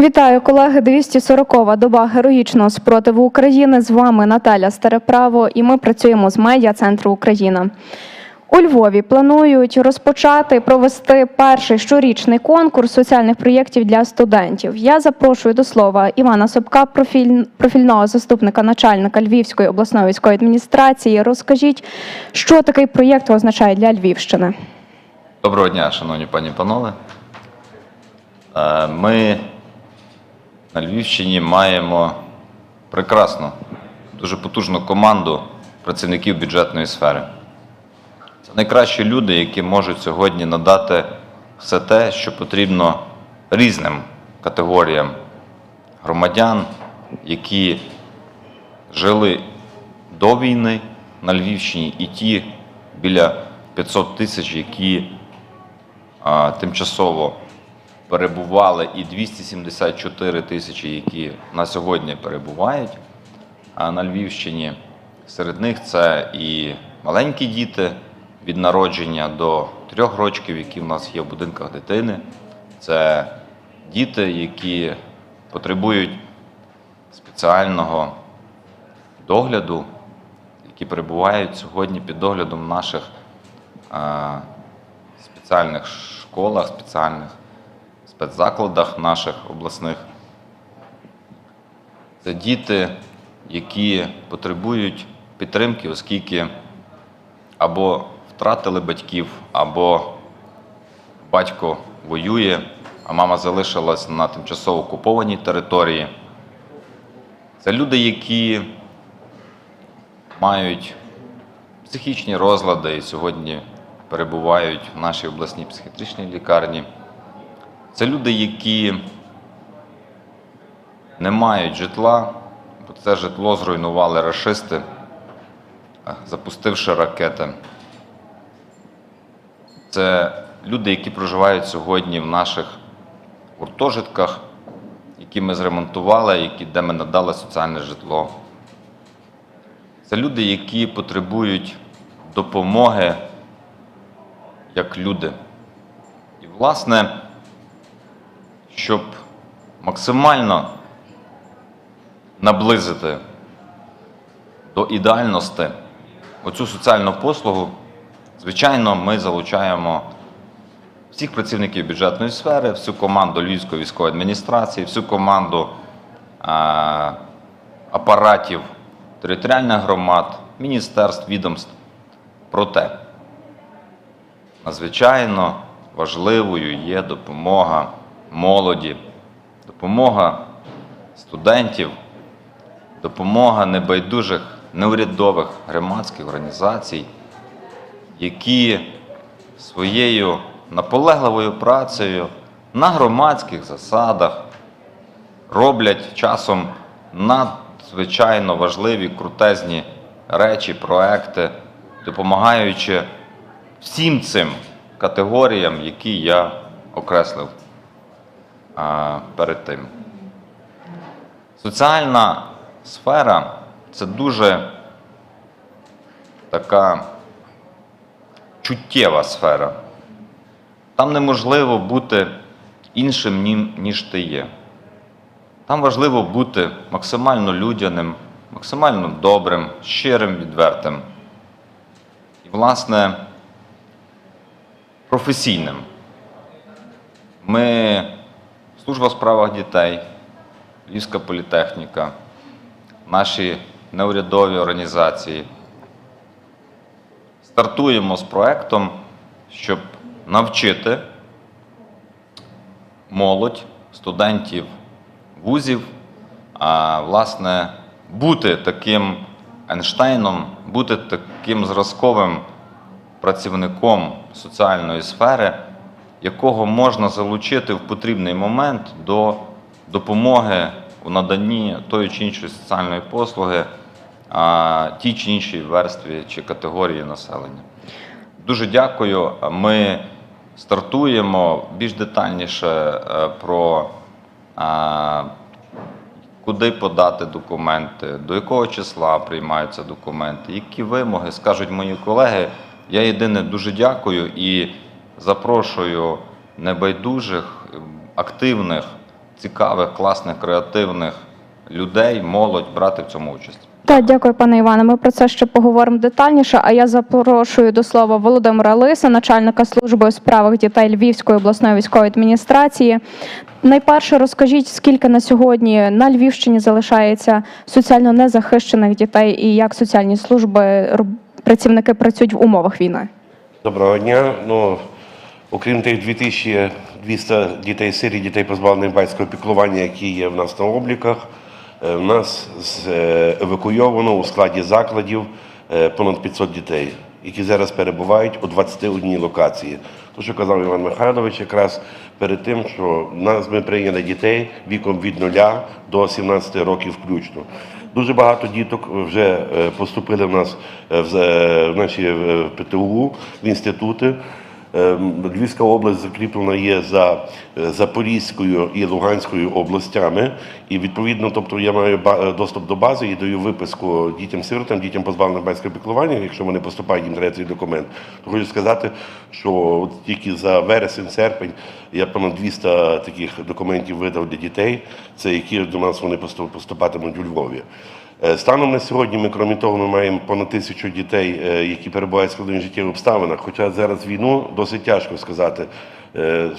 Вітаю, колеги. 240-ва доба героїчного спротиву України. З вами Наталя Стареправо, і ми працюємо з медіа центру Україна. У Львові планують розпочати провести перший щорічний конкурс соціальних проєктів для студентів. Я запрошую до слова Івана Собка, профіль, профільного заступника начальника Львівської обласної військової адміністрації. Розкажіть, що такий проєкт означає для Львівщини. Доброго дня, шановні пані панове. Е, Ми на Львівщині маємо прекрасну, дуже потужну команду працівників бюджетної сфери. Це найкращі люди, які можуть сьогодні надати все те, що потрібно різним категоріям громадян, які жили до війни на Львівщині, і ті біля 500 тисяч, які а, тимчасово перебували, і 274 тисячі, які на сьогодні перебувають на Львівщині. Серед них це і маленькі діти від народження до трьох років, які в нас є в будинках дитини. Це діти, які потребують спеціального догляду, які перебувають сьогодні під доглядом наших спеціальних школах, спеціальних спецзакладах наших обласних. Це діти, які потребують підтримки, оскільки або втратили батьків, або батько воює, а мама залишилась на тимчасово окупованій території. Це люди, які мають психічні розлади і сьогодні перебувають в нашій обласній психіатричній лікарні. Це люди, які не мають житла, бо це житло зруйнували рашисти, е, запустивши ракети. Це люди, які проживають сьогодні в наших гуртожитках, які ми зремонтували, які, де ми надали соціальне житло. Це люди, які потребують допомоги як люди. І, власне, щоб максимально наблизити до ідеальності оцю соціальну послугу, звичайно, ми залучаємо всіх працівників бюджетної сфери, всю команду Львівської військової адміністрації, всю команду а, апаратів територіальних громад, міністерств, відомств. Проте надзвичайно важливою є допомога молоді, допомога студентів, допомога небайдужих неурядових громадських організацій, які своєю наполегливою працею на громадських засадах роблять часом надзвичайно важливі, крутезні речі, проекти, допомагаючи всім цим категоріям, які я окреслив перед тим. Соціальна сфера це дуже така чуттєва сфера. Там неможливо бути іншим, ніж ти є. Там важливо бути максимально людяним, максимально добрим, щирим, відвертим. І, власне, професійним. Ми, служба у справах дітей, Львівська політехніка, наші неурядові організації. Стартуємо з проектом, щоб навчити молодь, студентів вузів, а, власне, бути таким Ейнштейном, бути таким зразковим працівником соціальної сфери, якого можна залучити в потрібний момент до допомоги у наданні тої чи іншої соціальної послуги тій чи іншій верстві чи категорії населення. Дуже дякую. Ми стартуємо більш детальніше е, про куди подати документи, до якого числа приймаються документи, які вимоги, скажуть мої колеги. Я єдине дуже дякую і запрошую небайдужих, активних цікавих, класних, креативних людей, молодь брати в цьому участь. Так, дякую, пане Іване. Ми про це ще поговоримо детальніше. А я запрошую до слова Володимира Лиса, начальника служби у справах дітей Львівської обласної військової адміністрації. Найперше розкажіть, скільки на сьогодні на Львівщині залишається соціально незахищених дітей і як соціальні служби працівники працюють в умовах війни? Доброго дня. Ну, окрім тих 2200 дітей сирі, дітей позбавлених батьківського піклування, які є в нас на обліках, е, в нас е, евакуйовано у складі закладів е, понад 500 дітей, які зараз перебувають у 21 локації. То, що казав Іван Михайлович, якраз перед тим, що в нас ми прийняли дітей віком від 0 до 17 років включно. Дуже багато діток вже поступили в нас в наші ПТУ, в інститути. Е, Львівська область закріплена є за е, Запорізькою і Луганською областями, і відповідно, тобто я маю е, доступ до бази і даю виписку дітям-сиротам, дітям позбавленим батьківського піклування. Якщо вони поступають, їм треба цей документ. Хочу сказати, що тільки за вересень-серпень я понад 200 таких документів видав для дітей, це які до нас вони поступатимуть у Львові. Е, Станом на сьогодні ми, крім того, ми маємо понад тисячу дітей, е, які перебувають в складних життєвих обставинах. Хоча зараз війну досить тяжко сказати, е,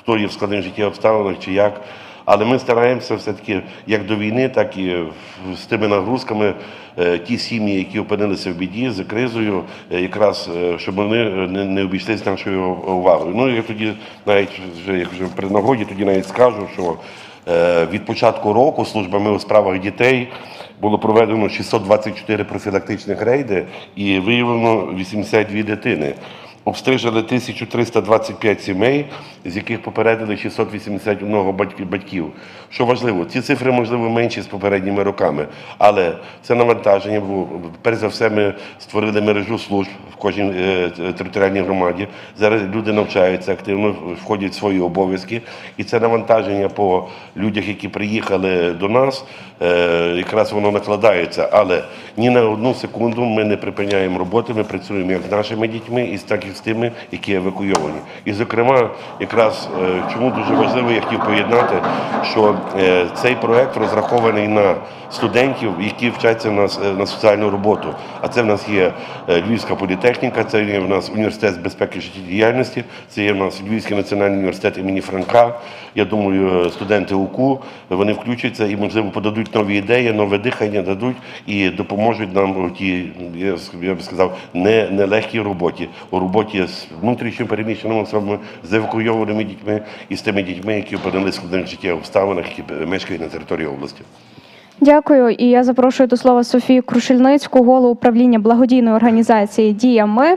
хто є в складних життєвих обставинах чи як. Але ми стараємося все-таки як до війни, так і з тими нагрузками ті сім'ї, які опинилися в біді за кризою, якраз щоб вони не, обійшлися нашою увагою. Ну я тоді навіть вже як вже при нагоді, тоді навіть скажу, що Від початку року службами у справах дітей було проведено 624 профілактичних рейди і виявлено 82 дитини. Обстежили 1325 сімей, з яких попередили 681 батьки- батьків. Що важливо, ці цифри можливо менші з попередніми роками, але це навантаження. Бо перш за все, ми створили мережу служб в кожній е, територіальній громаді. Зараз люди навчаються активно, входять в свої обов'язки, і це навантаження по людях, які приїхали до нас, е, якраз воно накладається. Але ні на одну секунду ми не припиняємо роботи. Ми працюємо як з нашими дітьми, і з так і з тими, які евакуйовані. І, зокрема, якраз е, чому дуже важливо, я хотів поєднати, що е, цей проект розрахований на студентів, які вчаться на, е, на соціальну роботу. А це в нас є Львівська політехніка, це є в нас університет з безпеки життєдіяльності, це є в нас Львівський національний університет імені Франка. Я думаю, студенти УКУ вони включаться і, можливо, подадуть нові ідеї, нове дихання дадуть і допоможуть нам у тій, я, би сказав, не, нелегкій роботі, у роботі з внутрішньо переміщеними особами, з евакуйованими дітьми і з тими дітьми, які опинилися в складних життєвих обставинах, які мешкають на території області. Дякую. І я запрошую до слова Софію Крушельницьку, голову управління благодійної організації Дія Ми.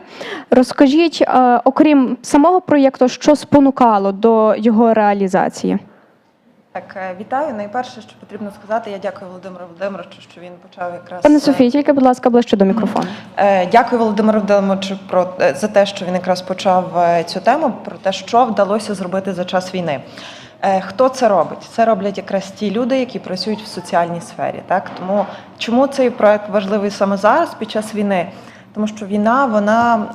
Розкажіть, е, окрім самого проєкту, що спонукало до його реалізації? Так, е, вітаю. Найперше, що потрібно сказати, я дякую Володимиру Володимировичу, що він почав якраз Пане е, Софії, тільки, будь ласка, ближче до мікрофону. Е, Дякую Володимиру Володимировичу про за те, що він якраз почав цю тему, про те, що вдалося зробити за час війни. Хто це робить? Це роблять якраз ті люди, які працюють в соціальній сфері. Так тому чому цей проект важливий саме зараз, під час війни? Тому що війна вона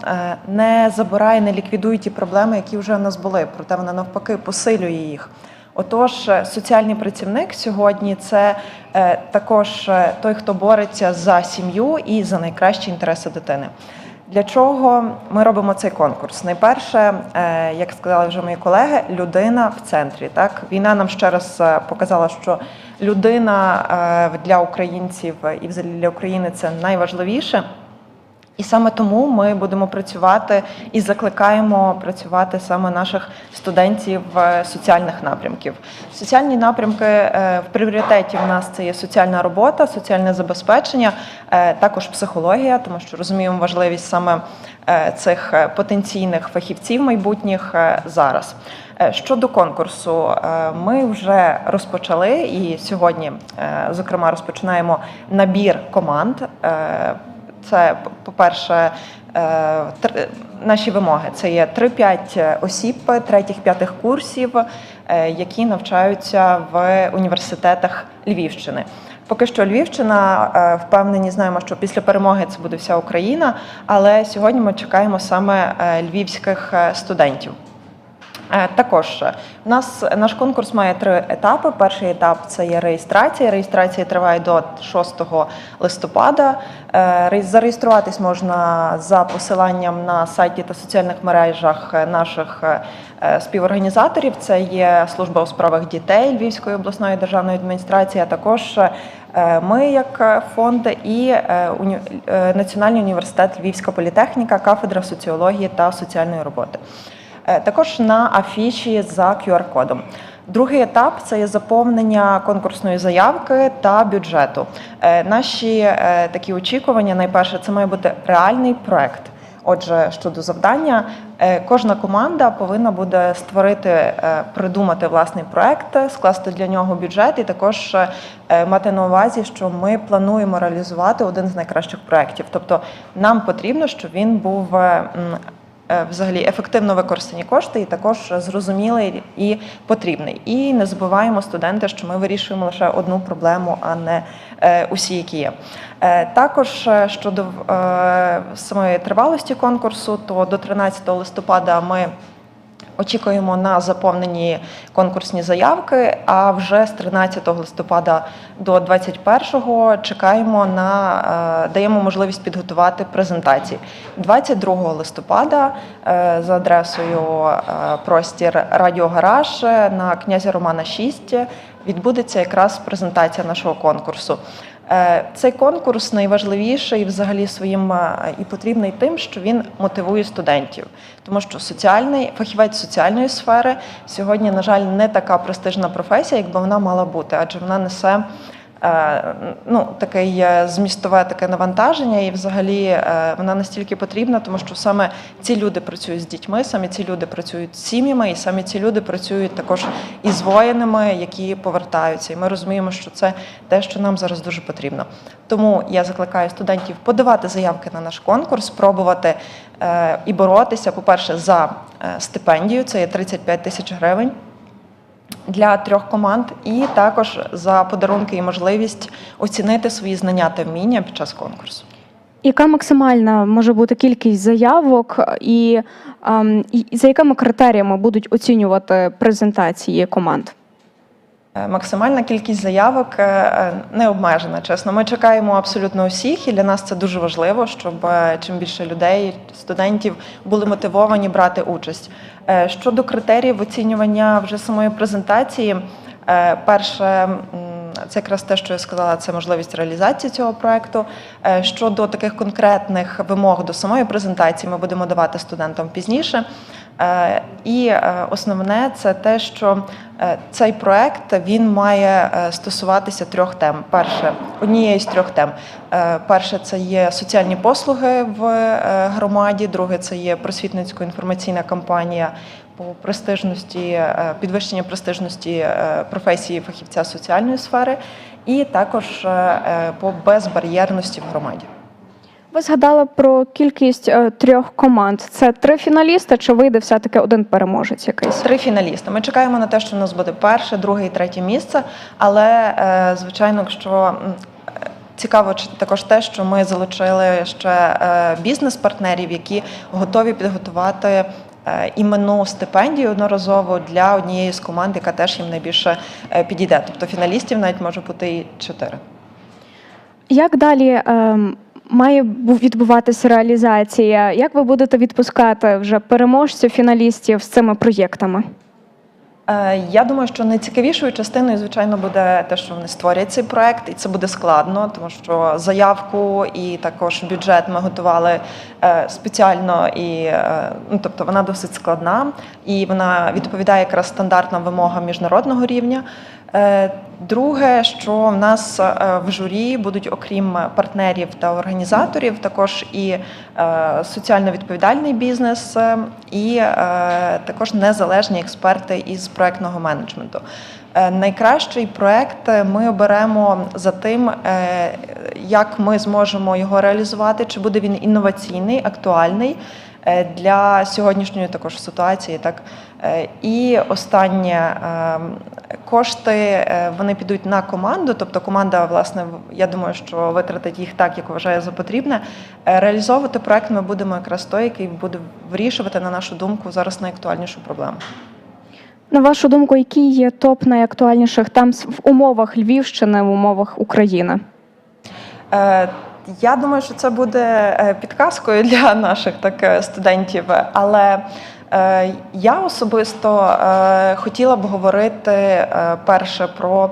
не забирає, не ліквідує ті проблеми, які вже в нас були. Проте вона навпаки посилює їх. Отож, е, соціальний працівник сьогодні це е, також е, той, хто бореться за сім'ю і за найкращі інтереси дитини. Для чого ми робимо цей конкурс? Найперше, як сказали вже мої колеги, людина в центрі. Так, війна нам ще раз показала, що людина для українців і взагалі для України це найважливіше. І саме тому ми будемо працювати і закликаємо працювати саме наших студентів е, соціальних напрямків. Соціальні напрямки е, в пріоритеті в нас це є соціальна робота, соціальне забезпечення, е, також психологія, тому що розуміємо важливість саме цих потенційних фахівців майбутніх зараз. Щодо конкурсу, ми вже розпочали і сьогодні, зокрема, розпочинаємо набір команд. Е, це, по-перше, е, наші вимоги. Це є 3-5 осіб, третіх-п'ятих курсів, е, які навчаються в університетах Львівщини. Поки що Львівщина е, впевнені, знаємо, що після перемоги це буде вся Україна, але сьогодні ми чекаємо саме е, львівських е, студентів. Е, Також е, у нас наш конкурс має три етапи. Перший етап це є реєстрація. Реєстрація триває до 6 листопада. Е, Зареєструватись можна за посиланням на сайті та соціальних мережах е, наших е, е, співорганізаторів. Це є служба у справах дітей Львівської обласної державної адміністрації, а також е, ми як е, фонд і е, е, Національний університет Львівська політехніка, кафедра соціології та соціальної роботи. Е, Також на афіші за QR-кодом. Другий етап це є заповнення конкурсної заявки та бюджету. Е, Наші е, такі очікування, найперше, це має бути реальний проект. Отже, щодо завдання, кожна команда повинна буде створити, придумати власний проект, скласти для нього бюджет і також мати на увазі, що ми плануємо реалізувати один з найкращих проєктів. Тобто нам потрібно, щоб він був взагалі ефективно використані кошти і також зрозумілий і потрібний. І не забуваємо студенти, що ми вирішуємо лише одну проблему, а не е, усі, які є. Е, Також е, щодо е, самої тривалості конкурсу, то до 13 листопада ми Очікуємо на заповнені конкурсні заявки. А вже з 13 листопада до 21 чекаємо на е, даємо можливість підготувати презентації. 22 листопада е, за адресою е, простір Радіогараж на князя Романа 6 відбудеться якраз презентація нашого конкурсу. Е, Цей конкурс найважливіший взагалі своїм е, і потрібний тим, що він мотивує студентів, тому що соціальний фахівець соціальної сфери сьогодні, на жаль, не така престижна професія, якби вона мала бути, адже вона несе. Е, Ну, таке змістове таке навантаження, і взагалі е, вона настільки потрібна, тому що саме ці люди працюють з дітьми, саме ці люди працюють з сім'ями, і саме ці люди працюють також із воїнами, які повертаються. І ми розуміємо, що це те, що нам зараз дуже потрібно. Тому я закликаю студентів подавати заявки на наш конкурс, пробувати е, і боротися, по-перше, за е, стипендію, це є 35 тисяч гривень для трьох команд, і також за подарунки і можливість оцінити свої знання та вміння під час конкурсу. Яка максимальна може бути кількість заявок, і, ем, і за якими критеріями будуть оцінювати презентації команд? Е, Максимальна кількість заявок е, е, не обмежена. Чесно, ми чекаємо абсолютно усіх, і для нас це дуже важливо, щоб чим більше людей, студентів були мотивовані брати участь. Щодо критеріїв оцінювання вже самої презентації, перше. Це якраз те, що я сказала, це можливість реалізації цього проекту. Щодо таких конкретних вимог до самої презентації, ми будемо давати студентам пізніше. Е, І е, основне це те, що е, цей проект він має стосуватися трьох тем. Перше, однієї з трьох тем. Перше це є соціальні послуги в громаді. Друге це є просвітницько-інформаційна кампанія по престижності, підвищення престижності професії фахівця соціальної сфери, і також по безбар'єрності в громаді. Ви згадали про кількість е, трьох команд. Це три фіналісти, чи вийде все-таки один переможець якийсь? Три фіналісти. Ми чекаємо на те, що у нас буде перше, друге і третє місце. Але е, звичайно, е, цікаво також те, що ми залучили ще е, бізнес-партнерів, які готові підготувати. Іменну стипендію одноразово для однієї з команд, яка теж їм найбільше підійде. Тобто фіналістів навіть може бути і чотири. Як далі ем, має відбуватися реалізація? Як ви будете відпускати вже переможців, фіналістів з цими проєктами? Е, Я думаю, що найцікавішою частиною, звичайно, буде те, що вони створять цей проект, і це буде складно, тому що заявку і також бюджет ми готували е, спеціально, і е, ну, тобто вона досить складна і вона відповідає якраз стандартним вимогам міжнародного рівня. Е, Друге, що в нас е, в журі будуть, окрім партнерів та організаторів, також і е, соціально відповідальний бізнес, і також незалежні експерти із проектного менеджменту. Найкращий проект ми оберемо за тим, як ми зможемо його реалізувати, чи буде він інноваційний, актуальний для сьогоднішньої також ситуації. Так Е, і останнє е, кошти е, вони підуть на команду. Тобто команда, власне, я думаю, що витратить їх так, як вважає за потрібне. Е, Реалізовувати проект ми будемо якраз той, який буде вирішувати, на нашу думку, зараз найактуальнішу проблему. На вашу думку, які є топ найактуальніших там в умовах Львівщини, в умовах України? Я думаю, що це буде е, підказкою для наших так е, студентів. Але е, я особисто хотіла б говорити перше про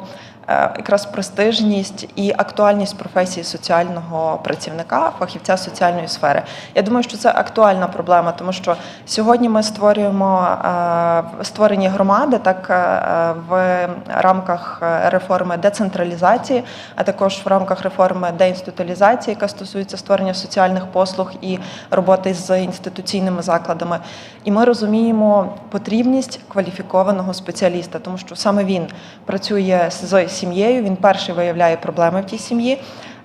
якраз престижність і актуальність професії соціального працівника, фахівця соціальної сфери. Я думаю, що це актуальна проблема, тому що сьогодні ми створюємо е, створені громади так е, в рамках е, реформи децентралізації, а також в рамках реформи деінституалізації, яка стосується створення соціальних послуг і роботи з інституційними закладами. І ми розуміємо потрібність кваліфікованого спеціаліста, тому що саме він працює з сім'єю, він перший виявляє проблеми в тій сім'ї.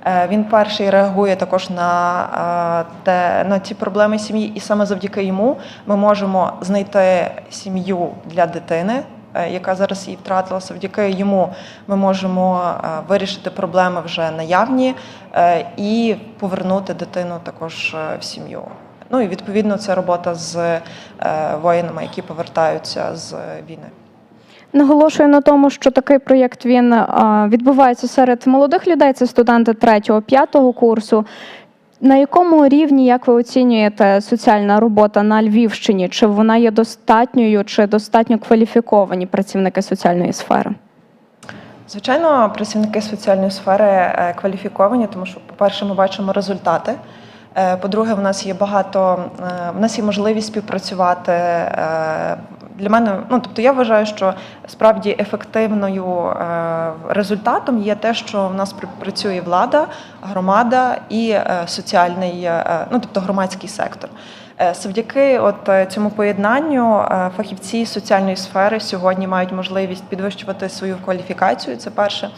Е, Він перший реагує також на, е, те, на ті проблеми сім'ї, і саме завдяки йому ми можемо знайти сім'ю для дитини, е, яка зараз її втратила. Завдяки йому ми можемо вирішити проблеми вже наявні і повернути дитину також в сім'ю. Ну і відповідно це робота з воїнами, які повертаються з війни. Наголошую на тому, що такий проєкт він відбувається серед молодих людей. Це студенти 3-5 курсу. На якому рівні, як ви оцінюєте, соціальна робота на Львівщині? Чи вона є достатньою, чи достатньо кваліфіковані працівники соціальної сфери? Звичайно, працівники соціальної сфери е, кваліфіковані, тому що, по-перше, ми бачимо результати. Е, По-друге, в нас є багато, е, в нас є можливість співпрацювати. Для мене, ну тобто, я вважаю, що справді ефективною е, результатом є те, що в нас пр- працює влада, громада і е, соціальний, е, ну тобто громадський сектор. Завдяки от цьому поєднанню фахівці соціальної сфери сьогодні мають можливість підвищувати свою кваліфікацію. Це перше.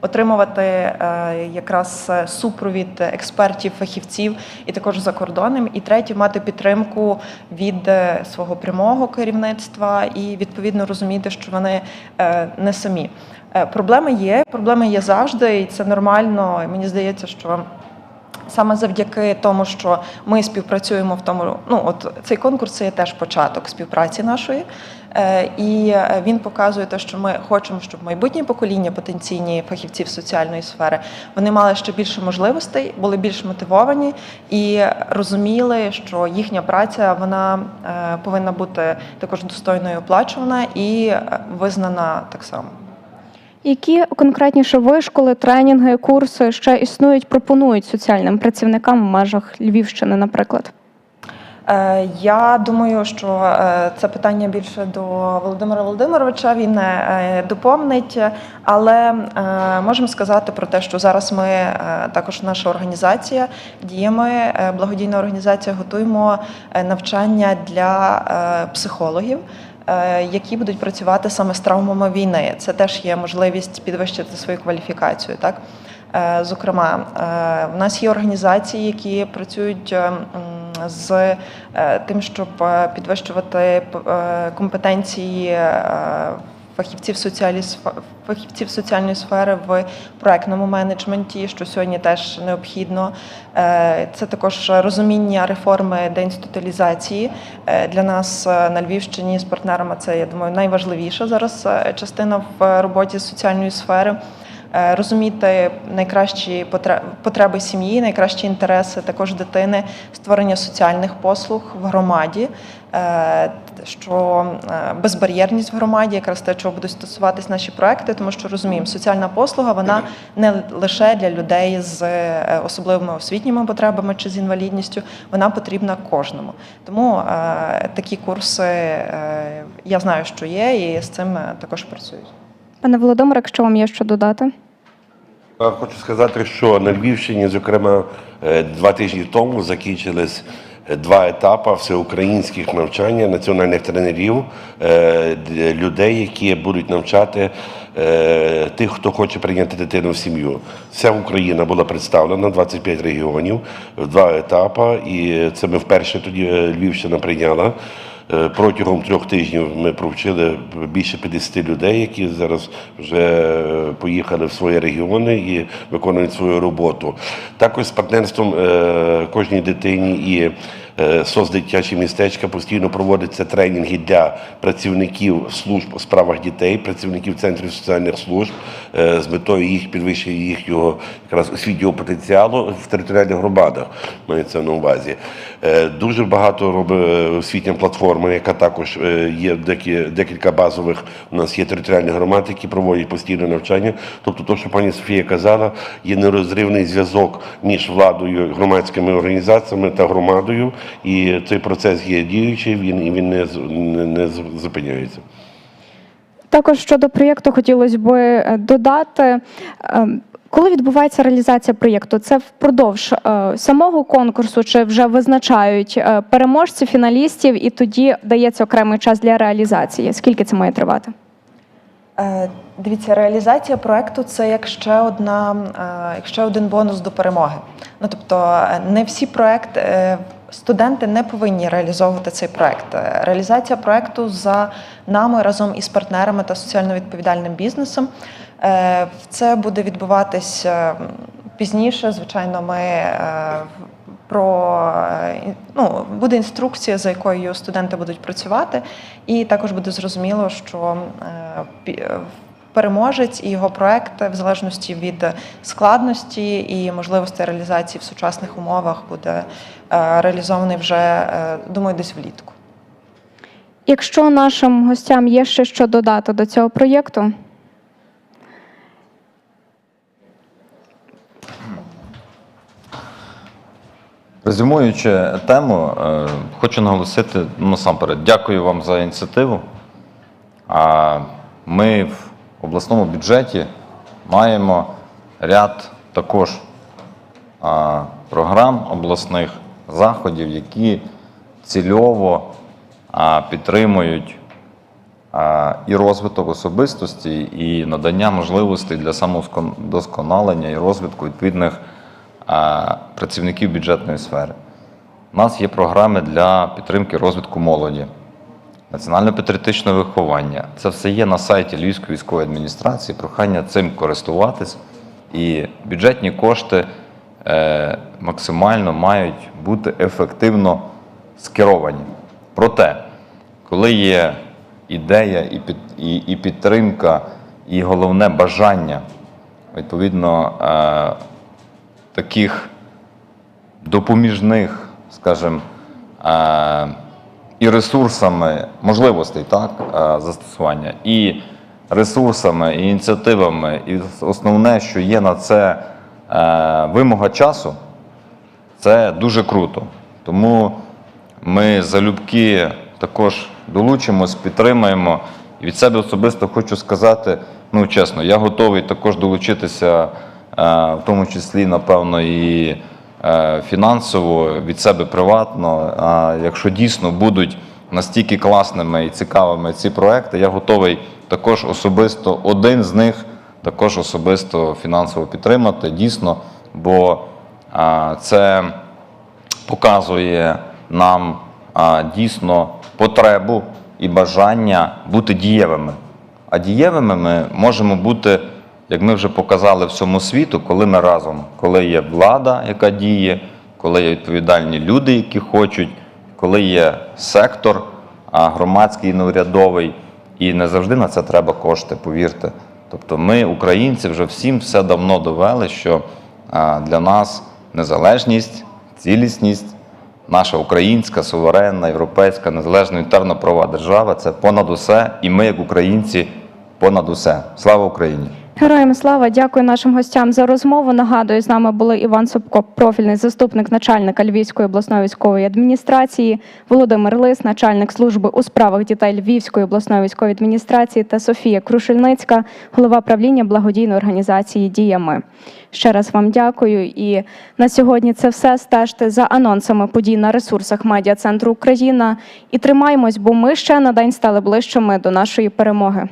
Отримувати е, якраз е, супровід експертів, фахівців і також за кордоном. І третє мати підтримку від е, свого прямого керівництва і відповідно розуміти, що вони не самі. Проблеми є, проблеми є завжди, і це нормально. Мені здається, що Саме завдяки тому, що ми співпрацюємо в тому, ну от цей конкурс це є теж початок співпраці нашої, і е, він показує те, що ми хочемо, щоб майбутнє покоління потенційні фахівців соціальної сфери вони мали ще більше можливостей, були більш мотивовані і розуміли, що їхня праця вона е, повинна бути також достойною оплачувана і е, визнана так само. Які конкретніше вишколи, тренінги, курси ще існують, пропонують соціальним працівникам в межах Львівщини, наприклад? Е, Я думаю, що е, це питання більше до Володимира Володимировича. Він е, доповнить, але е, можемо сказати про те, що зараз ми також наша організація діями, е, благодійна організація, готуємо навчання для психологів. Які будуть працювати саме з травмами війни, це теж є можливість підвищити свою кваліфікацію. Так, зокрема, в нас є організації, які працюють е, м, з е, тим, щоб е, підвищувати е, компетенції фахівців соціалі фахівців соціальної сфери в проектному менеджменті, що сьогодні теж необхідно. Це також розуміння реформи деінституалізації для нас на Львівщині з партнерами. Це я думаю найважливіша зараз частина в роботі соціальної сфери. Е, Розуміти найкращі потре- потреби сім'ї, найкращі інтереси також дитини, створення соціальних послуг в громаді, е, що е, безбар'єрність в громаді, якраз те, чого будуть стосуватись наші проекти, тому що розуміємо, соціальна послуга вона не лише для людей з особливими освітніми потребами чи з інвалідністю, вона потрібна кожному. Тому такі курси я знаю, що є, і з цим також працюють. Пане Володимире, якщо вам є що додати? Хочу сказати, що на Львівщині, зокрема, е, два тижні тому закінчились е, два етапи всеукраїнських навчання національних тренерів, е, людей, які будуть навчати тих, хто хоче прийняти дитину в сім'ю. Вся Україна була представлена, 25 регіонів, два етапи, і це ми вперше тоді Львівщина прийняла. Е, Протягом трьох тижнів ми провчили більше 50 людей, які зараз вже е, поїхали в свої регіони і виконують свою роботу. Також з партнерством е, кожній дитині і е, дитячі містечка, постійно проводяться тренінги для працівників служб у справах дітей, працівників центрів соціальних служб е, з метою їх підвищення їхнього якраз освітнього потенціалу в територіальних громадах. Мається на увазі. Е, Дуже багато робить освітня платформа, яка також є декі- декілька базових. У нас є територіальні громади, які проводять постійне навчання. Тобто, то, що пані Софія казала, є нерозривний зв'язок між владою, громадськими організаціями та громадою, і цей процес є діючий. Він і він не не, не зупиняється. Також щодо проєкту хотілося б е, додати. е, Коли відбувається реалізація проєкту, це впродовж е, самого конкурсу чи вже визначають е, переможців, фіналістів, і тоді дається окремий час для реалізації. Скільки це має тривати? Е, Дивіться, реалізація проекту це як ще одна, е, як ще один бонус до перемоги. Ну тобто, е, не всі проекти. е, Студенти не повинні реалізовувати цей проект. Е, Реалізація проекту за нами разом із партнерами та соціально відповідальним бізнесом. Е, Це буде відбуватись е, пізніше. Звичайно, ми про ну, буде інструкція, за якою студенти будуть працювати, і також буде зрозуміло, що е, переможець і його проект, в залежності від складності і можливостей реалізації в сучасних умовах, буде е, реалізований вже, е, думаю, десь влітку. Якщо нашим гостям є ще що додати до цього проєкту, Резюмуючи тему, е, хочу наголосити ну, насамперед, дякую вам за ініціативу. А ми в обласному бюджеті маємо ряд також програм обласних заходів, які цільово підтримують і розвиток особистості, і надання можливостей для самовдосконалення і розвитку відповідних працівників бюджетної сфери. У нас є програми для підтримки розвитку молоді, національно-патріотичне виховання. Це все є на сайті Львівської військової адміністрації. Прохання цим користуватись. І бюджетні кошти е, максимально мають бути ефективно скеровані. Проте, коли є ідея і, під, і, і підтримка, і головне бажання, відповідно, е, таких допоміжних, скажімо, е, і ресурсами можливостей так, е, застосування, і ресурсами, і ініціативами, і основне, що є на це е, вимога часу, це дуже круто. Тому ми залюбки також долучимось, підтримаємо. І від себе особисто хочу сказати, ну чесно, я готовий також долучитися, е, в тому числі, напевно, і фінансово, від себе приватно. А якщо дійсно будуть настільки класними і цікавими ці проекти, я готовий також особисто один з них також особисто фінансово підтримати, дійсно, бо це показує нам дійсно потребу і бажання бути дієвими. А дієвими ми можемо бути, як ми вже показали всьому світу, коли ми разом, коли є влада, яка діє, коли є відповідальні люди, які хочуть, коли є сектор а, громадський, неурядовий, і не завжди на це треба кошти, повірте. Тобто ми, українці, вже всім все давно довели, що для нас незалежність, цілісність, наша українська, суверенна, європейська, незалежна унітарно-правова держава це понад усе, і ми, як українці, понад усе. Слава Україні! Героям слава, дякую нашим гостям за розмову. Нагадую, з нами були Іван Собко, профільний заступник начальника Львівської обласної військової адміністрації, Володимир Лис, начальник служби у справах дітей Львівської обласної військової адміністрації та Софія Крушельницька, голова правління благодійної організації Діями. Ще раз вам дякую. І на сьогодні це все. Стежте за анонсами подій на ресурсах медіа центру Україна і тримаємось, бо ми ще на день стали ближчими до нашої перемоги.